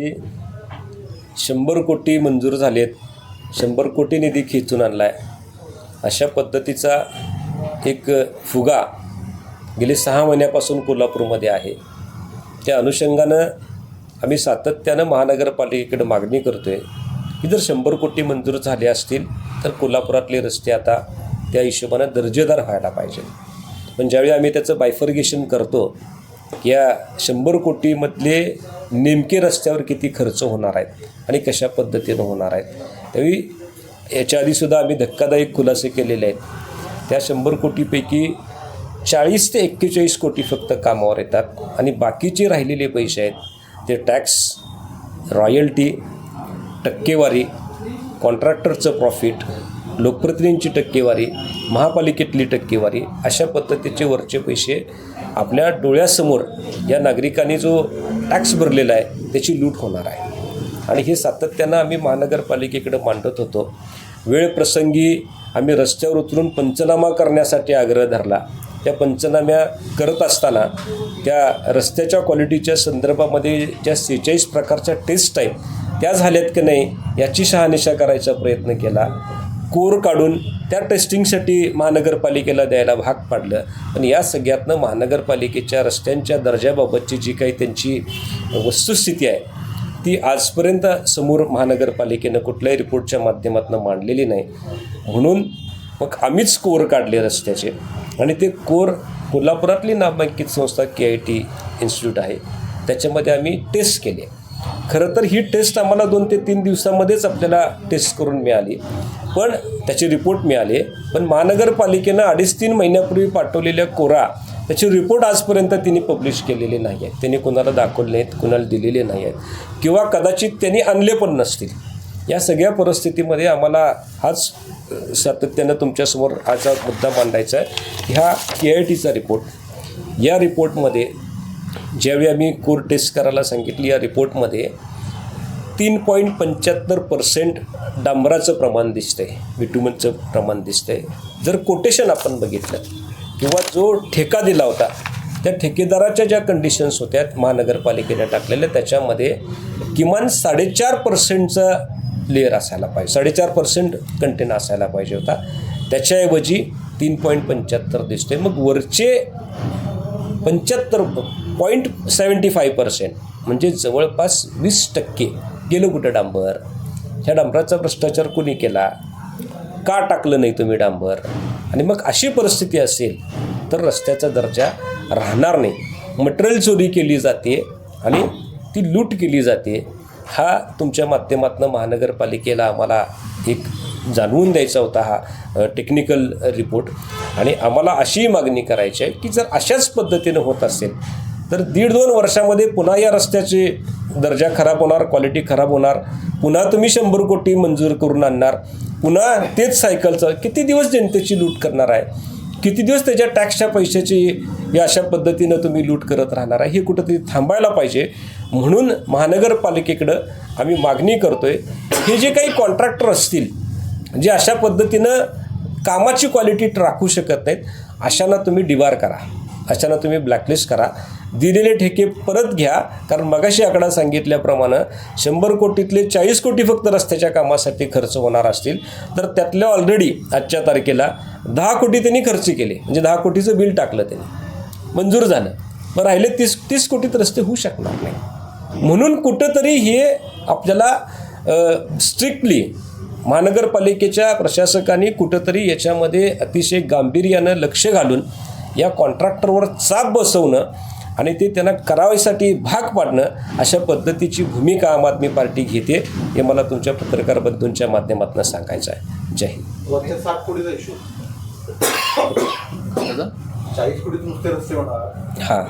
की शंभर कोटी मंजूर झालेत शंभर कोटी निधी खेचून आणला आहे अशा पद्धतीचा एक फुगा गेले सहा महिन्यापासून कोल्हापूरमध्ये आहे. त्या अनुषंगानं आम्ही सातत्यानं महानगरपालिकेकडे मागणी करतो आहे की जर शंभर कोटी मंजूर झाले असतील तर कोल्हापुरातले रस्ते आता त्या हिशोबानं दर्जेदार व्हायला पाहिजे पण ज्यावेळी आम्ही त्याचं बायफर्गेशन करतो या शंभर कोटीमधले नेमके रस्त्यावर किती खर्च होणार आहेत आणि कशा पद्धतीनं होणार आहेत. त्यावेळी याच्या आधीसुद्धा आम्ही धक्कादायक खुलासे केलेले आहेत. त्या शंभर कोटीपैकी चाळीस ते एक्केचाळीस कोटी फक्त कामावर येतात आणि बाकीचे राहिलेले पैसे आहेत ते टॅक्स रॉयल्टी टक्केवारी कॉन्ट्रॅक्टरचं प्रॉफिट लोकप्रतिनिधींची टक्केवारी महापालिकेतली टक्केवारी अशा पद्धतीचे वरचे पैसे आपल्या डोळ्यासमोर या नागरिकांनी जो टॅक्स भरलेला आहे त्याची लूट होणार आहे. आणि हे सातत्यानं आम्ही महानगरपालिकेकडे मांडत होतो. वेळ प्रसंगी आम्ही रस्त्यावर उतरून पंचनामा करण्यासाठी आग्रह धरला. त्या पंचनाम्या करत असताना त्या रस्त्याच्या क्वालिटीच्या संदर्भामध्ये ज्या सेहेचाळीस प्रकारच्या टेस्ट आहेत त्या झाल्यात की नाही याची शहानिशा करायचा प्रयत्न केला. कोर काढून त्या टेस्टिंगसाठी महानगरपालिकेला द्यायला भाग पाडलं. पण या सगळ्यातनं महानगरपालिकेच्या रस्त्यांच्या दर्जाबाबतची जी काही त्यांची वस्तुस्थिती आहे ती आजपर्यंत समोर महानगरपालिकेनं कुठल्याही रिपोर्टच्या माध्यमातून मांडलेली नाही. म्हणून मग आम्हीच कोर काढले रस्त्याचे. आणि ते कोर कोल्हापुरातली नामांकित संस्था के आय टी इन्स्टिट्यूट आहे त्याच्यामध्ये आम्ही टेस्ट केले खरं तर ही टेस्ट आम्हाला दोन ते तीन दिवसामध्येच आपल्याला टेस्ट करून मिळाली. पण त्याचे रिपोर्ट मिळाले. पण महानगरपालिकेनं अडीच तीन महिन्यापूर्वी पाठवलेल्या कोरा त्याचे रिपोर्ट आजपर्यंत त्यांनी पब्लिश केलेले नाही आहेत त्यांनी कोणाला दाखवले नाहीत कुणाला दिलेले नाही आहेत. किंवा कदाचित त्यांनी आणले पण नसतील. या सगळ्या परिस्थितीमध्ये आम्हाला हाच सातत्यानं तुमच्यासमोर हाचा मुद्दा मांडायचा आहे. ह्या के आय टीचा रिपोर्ट या रिपोर्टमध्ये ज्यावेळी आम्ही कोर टेस्ट करायला सांगितली या रिपोर्टमध्ये तीन पॉईंट पंच्याहत्तर पर्सेंट डांबराचं प्रमाण दिसतंय विटुमनचं प्रमाण दिसतंय. जर कोटेशन आपण बघितलं किंवा जो ठेका दिला होता त्या ठेकेदाराच्या ज्या कंडिशन्स होत्या महानगरपालिकेने टाकलेल्या त्याच्यामध्ये किमान साडेचार पर्सेंटचा लेअर असायला पाहिजे साडेचार पर्सेंट कंटेन असायला पाहिजे होता. त्याच्याऐवजी तीन पॉईंट पंच्याहत्तर दिसते मग वरचे पंच्याहत्तर पॉईंट सेवन्टी फाय पर्सेंट म्हणजे जवळपास वीस टक्के. गेलं कुठं डांबर? ह्या डांबराचा भ्रष्टाचार कोणी केला? का टाकलं नाही तुम्ही डांबर? आणि मग अशी परिस्थिती असेल तर रस्त्याचा दर्जा राहणार नाही. मटेरियल चोरी केली जाते आणि ती लूट केली जाते. हा तुमच्या माध्यमातून महानगरपालिकेला आम्हाला एक जाणवून द्यायचा होता हा टेक्निकल रिपोर्ट आणि आम्हाला अशी मागणी करायची आहे की जर अशाच पद्धतीनं होत असेल तर दीड दोन वर्षामध्ये पुन्हा या रस्त्याचे दर्जा खराब होणार क्वालिटी खराब होणार. पुन्हा तुम्ही शंभर कोटी मंजूर करून आणणार. पुन्हा तेच सायकलचं किती दिवस जनतेची लूट करणार आहे? किती दिवस त्याच्या टॅक्सच्या पैशाची या अशा पद्धतीनं तुम्ही लूट करत राहणार आहे? हे कुठंतरी थांबायला पाहिजे. म्हणून महानगरपालिकेकडं आम्ही मागणी करतोय हे जे काही कॉन्ट्रॅक्टर असतील जे अशा पद्धतीनं कामाची क्वालिटी राखू शकत नाहीत अशांना तुम्ही डिबार करा. अशांना तुम्ही ब्लॅकलिस्ट करा. दिलेले ठेके परत घ्या. कारण मगाशी आकडा सांगितल्याप्रमाणे शंभर कोटीतले चाळीस कोटी फक्त रस्त्याच्या कामासाठी खर्च होणार असतील. तर त्यातल्या ऑलरेडी आजच्या तारखेला दहा कोटी त्यांनी खर्च केले. म्हणजे दहा कोटीचं बिल टाकलं त्यांनी. मंजूर झालं. मग राहिले तीस तीस कोटीत रस्ते होऊ शकणार नाही. म्हणून कुठंतरी हे आपल्याला स्ट्रिक्टली महानगरपालिकेच्या प्रशासकांनी कुठंतरी याच्यामध्ये अतिशय गांभीर्यानं लक्ष घालून या कॉन्ट्रॅक्टरवर चाप बसवणं आणि ते त्यांना करावयासाठी भाग पाडणं अशा पद्धतीची भूमिका आम आदमी पार्टी घेते हे मला तुमच्या पत्रकार बंधूंच्या माध्यमातून सांगायचं आहे. जय हिंद. हां.